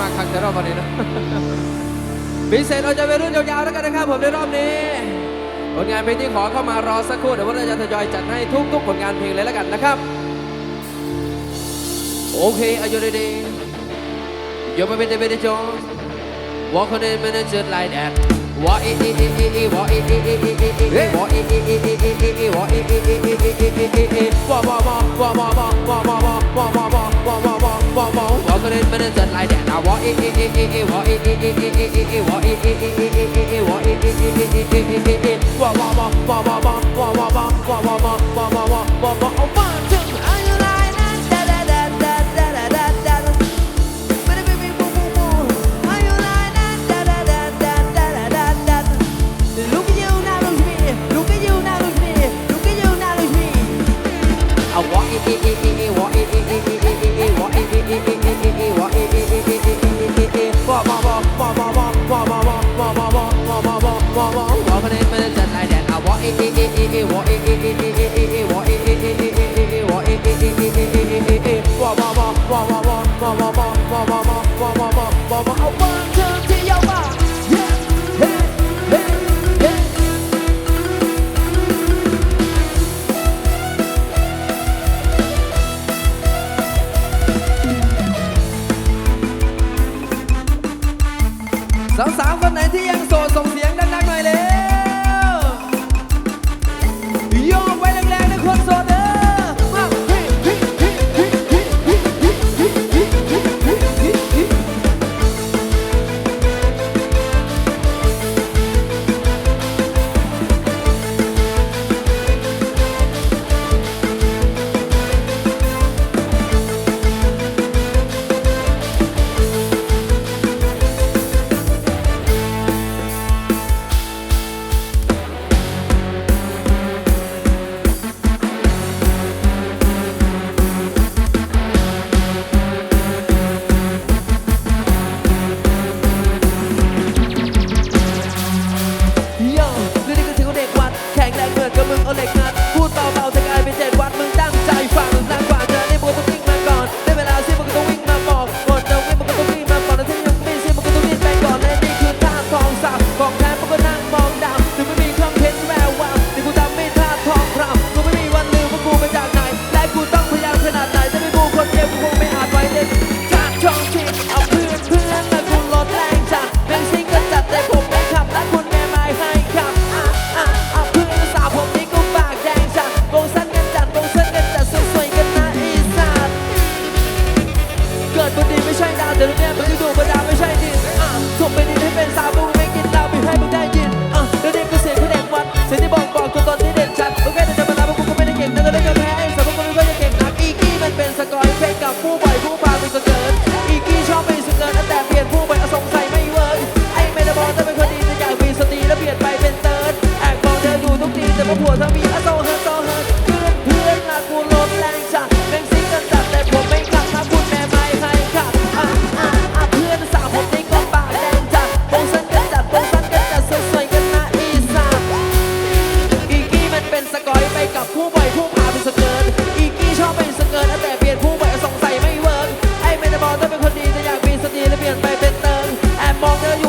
มาคังแต่รอบวันนี้นะพิเศษเราจะไปรุ่นยาวๆแล้วกันนะครับผมในรอบนี้ ผลงานเพลงที่ขอเข้ามารอสักครู่เดี๋ยวเราจะทยอยจัดให้ทุกๆผลงานเพลงเลยแล้วกันนะครับ โอเคอายุดีๆยกมาเป็นเดวิดจอนส์ walk on in minutes just like that walk it it it it it walk it it it it it it walk it it it it it it it walk it it it it it it it it walk walk walk walk walk walk walk walk walk walk walk walk walk walk walk walk walk walk on in minutes just like that ว เอเอวอเอเอเอเอเอเอวอเอเอเอเอเอเอวอเอเอเอเอเอเอวอวอวอวอ Porque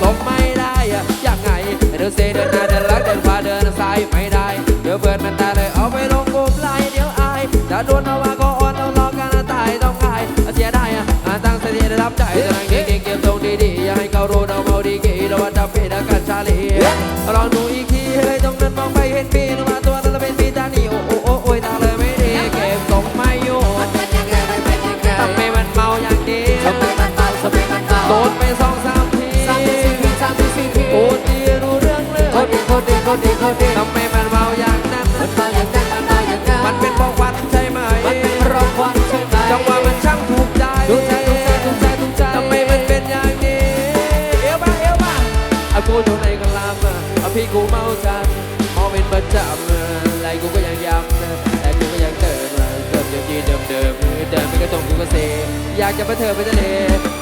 ทำเกมไม่ได้อะยังไงเดินเซเดินหน้าเดินหลังเดินขวาเดินซ้ายไม่ได้เดี๋ยวเบิดมันตาเลยเอาไปลงกลุ่มไลน์เดี๋ยวอายถ้าโดนเอาว่าก็อ่อนเอาลอกกันตายต้องขายเสียได้อะตั้งสติได้รับใจจะนั่งเก่งเก็บตรงดีๆอย่าให้เขารู้เราเมาดีกี่เราว่าจะเป็นอาการชาลีลองดูอีกทีเลยตรงนั้นมองไปเห็นปีนมาตัวนั้นเป็นปีตานี่โอ้โอ้โอ้โอ้ยตาเลยไม่ดีเก็บทรงไม่อยู่ทำไมมันเมาอย่างนี้โดนไปสองสาม เลยทำไมมันเมาอย่างนั้นมันเป็นเพราะควันใช่ไหมจังหวะมันช่างถูกใจทำไมมันเป็นอย่างนี้เอวบ้าเอวบ้าอากูอยู่ในกะลำอะเอาพี่กูเมาจัดมองเป็นประจำอะไรกูก็ยังย้ำนะแต่กูก็ยังเติมอะเติมเดิมทีเดิมเดิมเดิมไม่กระตรงกูก็เซอยากจะไปเธอไปทะเล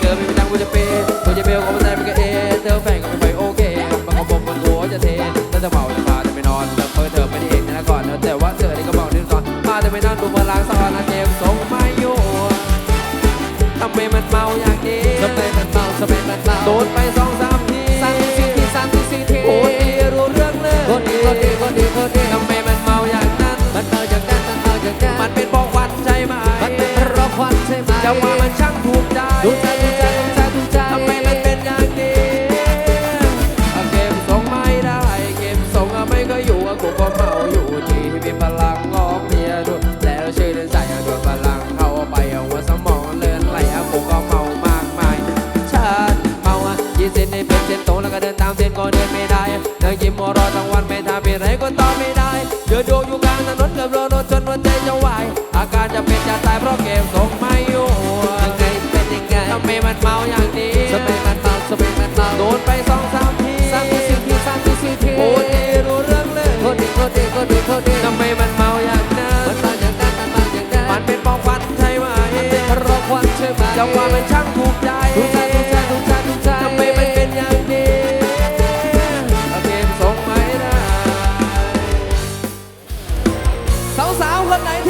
เกิดไม่มีตังค์กูจะเปย์กูจะเบลก็ไม่ได้ไม่ก็เอเธอแฟนก็ไม่ค่อ มันเมาโดนไปสองสามทีสามทีสี่ทีสามทีสี่ทีโคตรดีรู้เรื่องเลยโคตรดีโคตรดีโคตรดีโคตรดีทำไมมันเมาอย่างนั้น มันเมาอย่างนั้นมันเมาอย่างนั้นมันเป็นบอกควันใช่ไหมมันเป็นเพราะควันใช่ไหมจังหวะมันช่างถูกใจถูกใจถูกใจ จะเป็นจะตายเพราะเก็บทรงไม่อยู่ยังไงเป็นยังไงทำไมมันเมาอย่างนี้ทำไมมันเมาทำไมมันเมาโดนไปสองสามทีสามที่สี่ที่สามที่สี่ที่พูดดีรู้เรื่องเลยโคตรดีโคตรดีโคตรดีโคตรดีทำไมมันเมาอย่างนั้นมันมาอย่างนั้นมันมาอย่างนั้นมันเป็นปองฟันใช่ไหมเพราะควันใช่ไหมจังหวะมันช่างถูกใจถูกใจถูกใจถูกใจถูกใจทำไมมันเป็นอย่างนี้เก็บทรงไม่ได้สาวๆคนไหนที่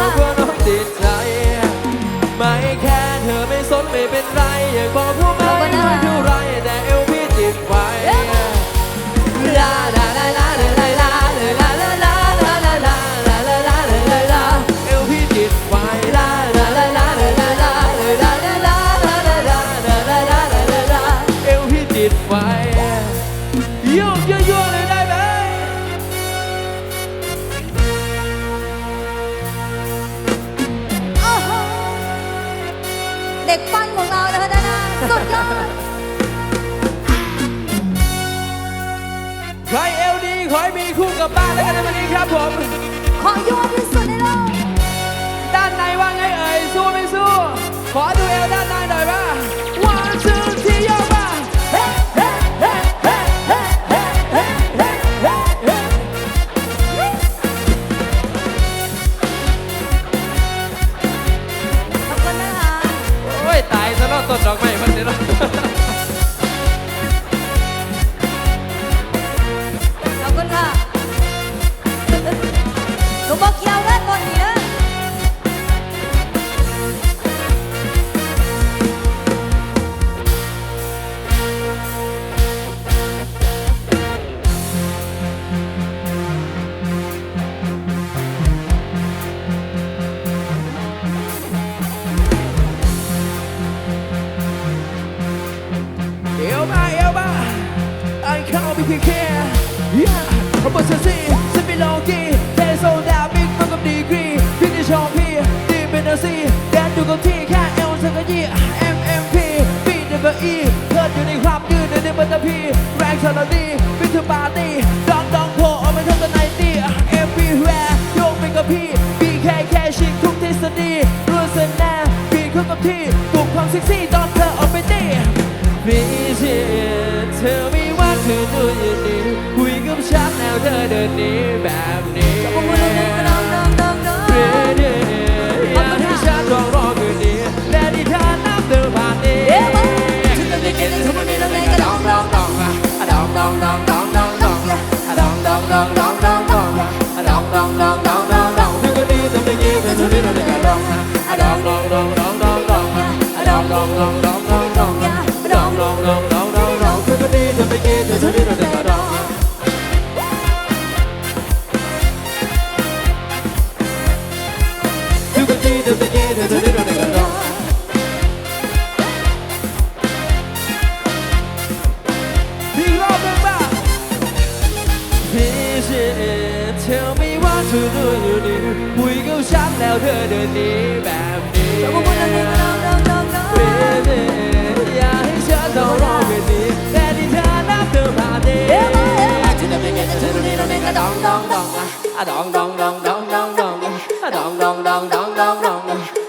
บอกว่าน้องติดใจ ไม่แค่เธอไม่สนไม่เป็นไร อยากบอกรู้ไหมว่าเท่าไรแต่เอวพี่ติดไฟลาลาลาลาลาลาลาลาลาลาลาลาลาลาลาลาลาลาเอวพี่ติดไฟลาลาลาลาลาลาลาลาลาลาลาลาลาลาลาลาลาลาลาเอวพี่ติดไฟ เด็กปั้นของเรานะคะด้านหน้าสุดยอด ใครเอลดีขอให้มีคู่กับบ้านแล้วกันในวันนี้ครับผม ขอยั่วที่สุดในโลก ด้านในว่าไงเอ่ย สู้ไม่สู้ ขอดูเอวด้านใน แรงชาลดีวิทปาร์ตี้ดองดองโผล่เอาไปทั้งกันในตี Everywhere โยกไปกับพี่ BK แค่ชิคทุกทฤษฎีรู้สึกแน่บีเข้ากับที่ปลุกความเซ็กซี่ตอนเธอออกไปตีพี่เชื่อเธอไม่ว่าเธอดูอย่างนี้คุยกับฉันแล้วเธอเดินหนี้แบบนี้ขอบคุณนะคะน้องน้องน้องน้องเรเดอยากให้ฉันรอรอคืนนี้และที่เธอนับเดินผ่านนี้เดี๋ยวมาถึงจะได้กินทุกวันนี้เราได้กันดองดองดองอะดองดองดอง long, long. thương yêu điều mùi gấu xám nào thơ đời đi bạn đi Trong một quân đi đâu đâu đâu đâu Baby, ya hãy sợ tao lo về đi Để đi thơ nắp thơ bà đi Chứ đừng đi nghe ta thương đi đâu nên là đòn đòn đòn À đòn đòn đòn đòn đòn đòn À đòn đòn đòn đòn đòn đòn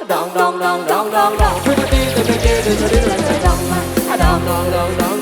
Đòn đòn đòn đòn đòn đòn Thương đi từ bên kia đừng cho đi là đòn đòn đòn đòn